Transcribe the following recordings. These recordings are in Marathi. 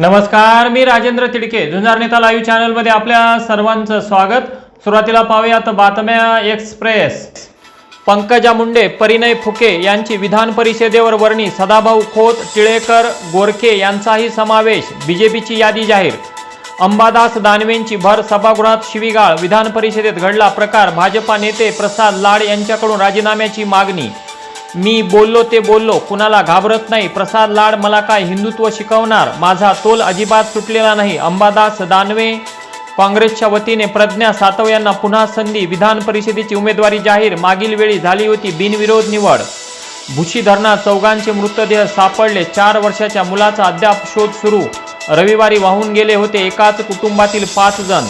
नमस्कार मी राजेंद्र तिडके. झुंजार नेता लाईव्ह चॅनलमध्ये आपल्या सर्वांचं स्वागत. सुरुवातीला पाहूयात बातम्या एक्सप्रेस. पंकजा मुंडे परिणय फुके यांची विधान परिषदेवर वर्णी सदाभाऊ खोत टिळेकर गोरखे यांचाही समावेश. बीजेपीची यादी जाहीर. अंबादास दानवेंची भर सभागृहात शिवीगाळ. विधान परिषदेत घडला प्रकार. भाजपा नेते प्रसाद लाड यांच्याकडून राजीनाम्याची मागणी. मी बोललो ते बोललो. कुणाला घाबरत नाही. प्रसाद लाड मला काय हिंदुत्व शिकवणार? माझा तोल अजिबात सुटलेला नाही. अंबादास दानवे काँग्रेसच्या वतीने प्रज्ञा सातव यांना पुन्हा संधी विधान परिषदेची उमेदवारी जाहीर. मागील वेळी झाली होती बिनविरोध निवड. भुशी धरणात चौघांचे मृतदेह सापडले. चार वर्षाच्या मुलाचा अद्याप शोध सुरू. रविवारी वाहून गेले होते एकाच कुटुंबातील पाच जण.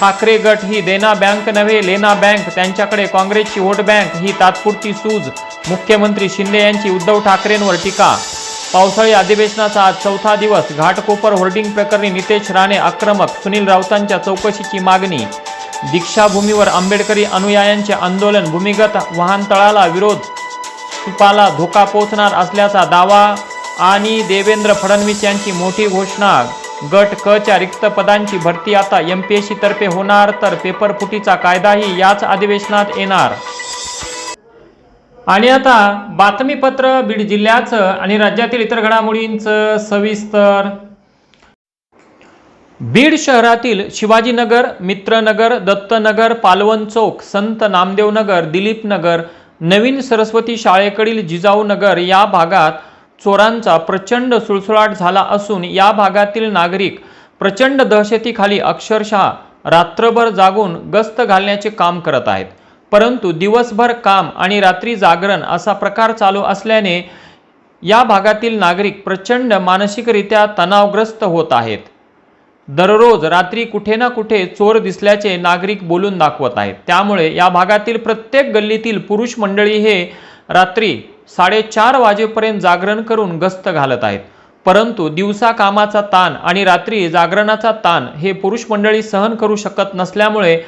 ठाकरे गट ही देना बँक नव्हे लेना बँक. त्यांच्याकडे काँग्रेसची वोट बँक. ही तात्पुरती सूज. मुख्यमंत्री शिंदे यांची उद्धव ठाकरेंवर टीका. पावसाळी अधिवेशनाचा आज चौथा दिवस. घाटकोपर होर्डिंग प्रकरणी नितेश राणे आक्रमक. सुनील राऊतांच्या चौकशीची मागणी. दीक्षाभूमीवर आंबेडकरी अनुयायांचे आंदोलन. भूमिगत वाहनतळाला विरोध. स्तूपाला धोका पोहोचणार असल्याचा दावा. आणि देवेंद्र फडणवीस यांची मोठी घोषणा. गट क च्या रिक्त पदांची भरती आता एम पी एस सी तर्फे होणार तर पेपर फुटीचा कायदाही याच अधिवेशनात येणार. आणि आता बातमीपत्र बीड जिल्ह्याचं आणि राज्यातील इतर घडामोडींचं सविस्तर. बीड शहरातील शिवाजीनगर मित्रनगर दत्तनगर पालवन चौक संत नामदेवनगर दिलीप नगर नवीन सरस्वती शाळेकडील जिजाऊ नगर या भागात चोरांचा प्रचंड सुळसुळाट झाला असून या भागातील नागरिक प्रचंड दहशतीखाली अक्षरशः रात्रभर जागून गस्त घालण्याचे काम करत आहेत. परंतु दिवसभर काम आणि रात्री जागरण असा प्रकार चालू असल्याने या भागातील नागरिक प्रचंड मानसिकरित्या तणावग्रस्त होत आहेत. दररोज रात्री कुठे ना कुठे चोर दिसल्याचे नागरिक बोलून दाखवत आहेत. त्यामुळे या भागातील प्रत्येक गल्लीतील पुरुष मंडळी हे रात्री साडेचार वाजेपर्यंत जागरण करून गस्त घालत आहेत. परंतु दिवसा कामाचा ताण आणि रात्री जागरणाचा ताण हे पुरुष मंडळी सहन करू शकत नसल्यामुळे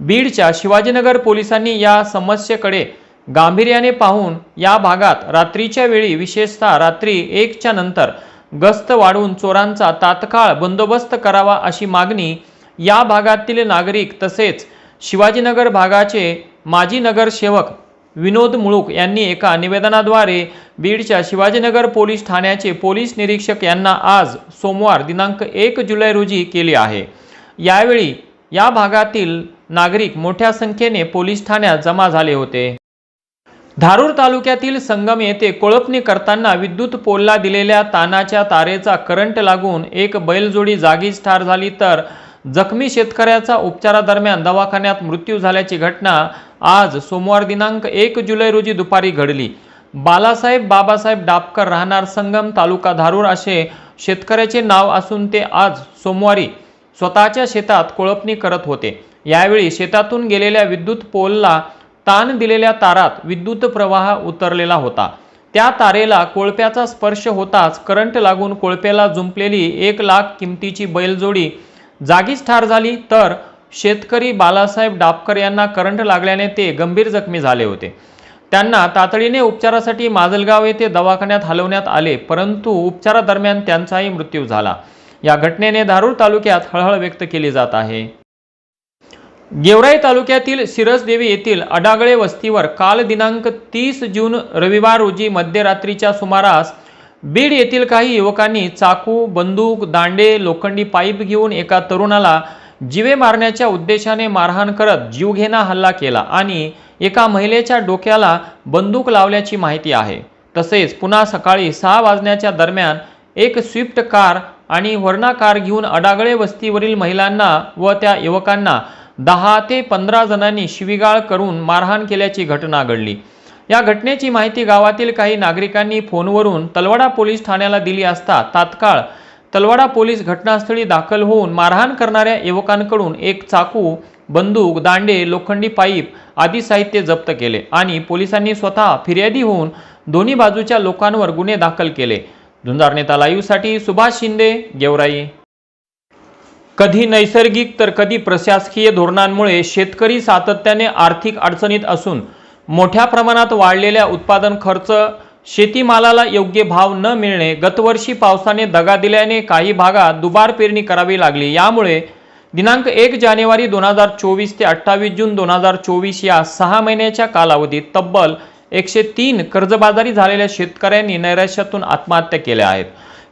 बीडच्या शिवाजीनगर पोलिसांनी या समस्येकडे गांभीर्याने पाहून या भागात रात्रीच्या वेळी विशेषतः रात्री एकच्या नंतर गस्त वाढवून चोरांचा तात्काळ बंदोबस्त करावा अशी मागणी या भागातील नागरिक तसेच शिवाजीनगर भागाचे माजी नगरसेवक विनोद मुळूक यांनी एका निवेदनाद्वारे बीडच्या शिवाजीनगर पोलीस ठाण्याचे पोलीस निरीक्षक यांना आज सोमवार दिनांक एक जुलै रोजी केले आहे. यावेळी या भागातील नागरिक मोठ्या संख्येने पोलीस ठाण्यात जमा झाले होते. धारूर तालुक्यातील संगम येथे कोळपणी करताना विद्युत पोलला दिलेल्या तानाच्या तारेचा करंट लागून एक बैलजोडी जागीच ठार झाली तर जखमी शेतकऱ्याचा उपचारादरम्यान दवाखान्यात मृत्यू झाल्याची घटना आज सोमवार दिनांक एक जुलै रोजी दुपारी घडली. बालासाहेब बाबासाहेब डापकर राहणार संगम तालुका धारूर असे शेतकऱ्याचे नाव असून ते आज सोमवारी स्वतःच्या शेतात कोळपणी करत होते. यावेळी शेतातून गेलेल्या विद्युत पोलला ताण दिलेल्या तारात विद्युत प्रवाह उतरलेला होता. त्या तारेला कोळप्याचा स्पर्श होताच करंट लागून कोळप्याला जुंपलेली एक लाख किमतीची बैलजोडी जागीच ठार झाली. तर शेतकरी बालासाहेब डापकर यांना करंट लागल्याने ते गंभीर जखमी झाले होते. त्यांना तातडीने उपचारासाठी माजलगाव येथे दवाखान्यात हलवण्यात आले परंतु उपचारादरम्यान त्यांचाही मृत्यू झाला. या घटनेने धारूर तालुक्यात हळहळ व्यक्त केली जात आहे. गेवराई तालुक्यातील शिरसदेवी येथील अडागळे वस्तीवर काल दिनांक तीस जून रविवार रोजी मध्यरात्रीच्या सुमारास बीड येथील काही युवकांनी चाकू बंदूक दांडे लोखंडी पाईप घेऊन एका तरुणाला जिवे मारण्याच्या उद्देशाने मारहाण करत जीवघेणा हल्ला केला आणि एका महिलेच्या डोक्याला बंदूक लावल्याची माहिती आहे. तसेच पुन्हा सकाळी सहा वाजण्याच्या दरम्यान एक स्विफ्ट कार आणि वर्णा कार घेऊन अडागळे वस्तीवरील महिलांना व त्या युवकांना दहा ते पंधरा जणांनी शिवीगाळ करून मारहाण केल्याची घटना घडली. या घटनेची माहिती गावातील काही नागरिकांनी फोनवरून तलवाडा पोलीस ठाण्याला दिली असता तात्काळ तलवाडा पोलीस घटनास्थळी दाखल होऊन मारहाण करणाऱ्या युवकांकडून एक चाकू बंदूक दांडे लोखंडी पाईप आदी साहित्य जप्त केले आणि पोलिसांनी स्वतः फिर्यादी होऊन दोन्ही बाजूच्या लोकांवर गुन्हे दाखल केले. झुंजार नेता लाईव्हसाठी सुभाष शिंदे गेवराई. कधी नैसर्गिक तर कधी प्रशासकीय धोरणांमुळे शेतकरी सातत्याने आर्थिक अडचणीत असून मोठ्या प्रमाणात वाढलेल्या उत्पादन खर्च शेतीमालाला योग्य भाव न मिळणे गतवर्षी पावसाने दगा दिल्याने काही भागात दुबार पेरणी करावी लागली. यामुळे दिनांक एक जानेवारी दोन हजार चोवीस ते अठ्ठावीस जून दोन हजार चोवीस या सहा महिन्याच्या कालावधीत तब्बल एकशे तीन कर्जबाजारी झालेल्या शेतकऱ्यांनी नैराश्यातून आत्महत्या केल्या आहेत.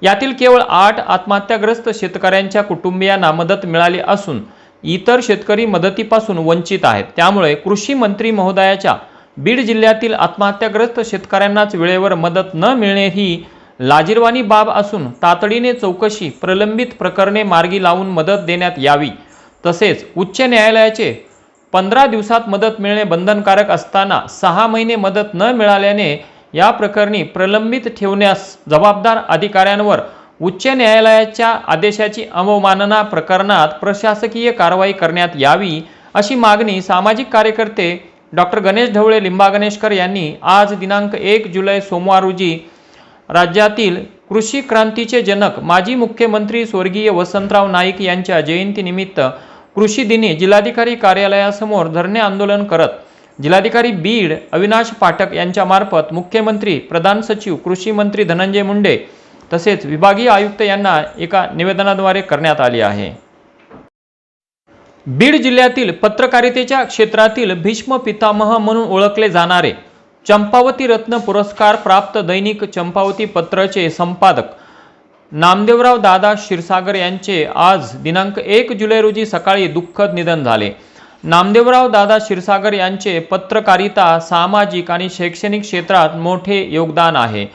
यातील केवळ आठ आत्महत्याग्रस्त शेतकऱ्यांच्या कुटुंबियांना मदत मिळाली असून इतर शेतकरी मदतीपासून वंचित आहेत. त्यामुळे कृषी मंत्री महोदयाच्या बीड जिल्ह्यातील आत्महत्याग्रस्त शेतकऱ्यांनाच वेळेवर मदत न मिळणे ही लाजीरवाणी बाब असून तातडीने चौकशी प्रलंबित प्रकरणे मार्गी लावून मदत देण्यात यावी. तसेच उच्च न्यायालयाचे पंधरा दिवसात मदत मिळणे बंधनकारक असताना सहा महिने मदत न मिळाल्याने या प्रकरणी प्रलंबित ठेवण्यास जबाबदार अधिकाऱ्यांवर उच्च न्यायालयाच्या आदेशाची अवमानना प्रकरणात प्रशासकीय कारवाई करण्यात यावी अशी मागणी सामाजिक कार्यकर्ते डॉक्टर गणेश ढवळे लिंबा गणेशकर यांनी आज दिनांक एक जुलै सोमवार रोजी राज्यातील कृषी क्रांतीचे जनक माजी मुख्यमंत्री स्वर्गीय वसंतराव नाईक यांच्या जयंतीनिमित्त कृषी दिनी जिल्हाधिकारी कार्यालयासमोर धरणे आंदोलन करत जिल्हाधिकारी बीड अविनाश पाठक यांच्यामार्फत मुख्यमंत्री प्रधान सचिव कृषी मंत्री धनंजय मुंडे तसेच विभागीय आयुक्त यांना एका निवेदनाद्वारे करण्यात आली आहे. बीड जिल्ह्यातील पत्रकारितेच्या क्षेत्रातील भीष्म पितामह म्हणून ओळखले जाणारे चंपावती रत्न पुरस्कार प्राप्त दैनिक चंपावती पत्रचे संपादक नामदेवराव दादा क्षीरसागर यांचे आज दिनांक एक जुलै रोजी सकाळी दुःखद निधन झाले. नामदेवराव दादा क्षीरसागर यांचे पत्रकारिता सामाजिक आणि शैक्षणिक क्षेत्रात मोठे योगदान आहे.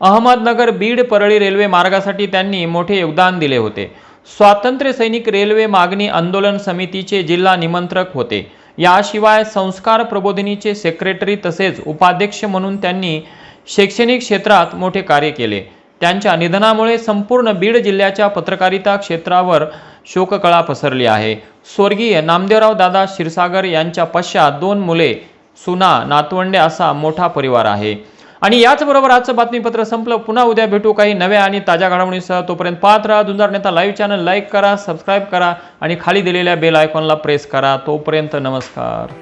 अहमदनगर बीड परळी रेल्वे मार्गासाठी त्यांनी मोठे योगदान दिले होते. स्वातंत्र्य सैनिक रेल्वे मागणी आंदोलन समितीचे जिल्हा निमंत्रक होते. याशिवाय संस्कार प्रबोधिनीचे सेक्रेटरी तसेच उपाध्यक्ष म्हणून त्यांनी शैक्षणिक क्षेत्रात मोठे कार्य केले. त्यांच्या निधनामुळे संपूर्ण बीड जिल्ह्याच्या पत्रकारिता क्षेत्रावर शोककळा पसरली आहे. स्वर्गीय नामदेवराव दादा क्षीरसागर यांच्या पश्चात दोन मुले सुना नातवंडे असा मोठा परिवार आहे. आणि याचबरोबर आजचं बातमीपत्र संपलं. पुन्हा उद्या भेटू काही नव्या आणि ताज्या घडामोडीसह. तोपर्यंत पाहत राहा दुंदार नेता लाईव्ह चॅनल लाईक करा सबस्क्राईब करा आणि खाली दिलेल्या बेल आयकॉनला प्रेस करा. तोपर्यंत नमस्कार.